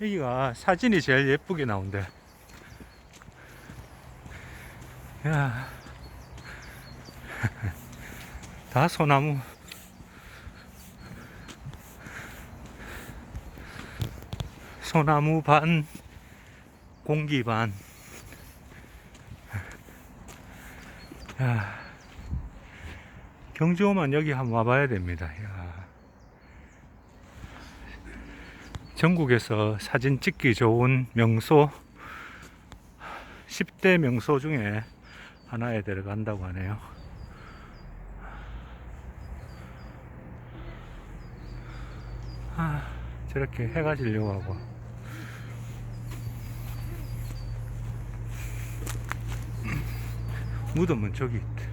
여기가 사진이 제일 예쁘게 나온대. 야. 다 소나무. 소나무 반, 공기 반. 야. 경주 오면 여기 한번 와봐야 됩니다. 야. 전국에서 사진 찍기 좋은 명소 10대 명소 중에 하나에 들어간다고 하네요. 아, 저렇게 해가 지려고 하고. 무덤은 저기 있다.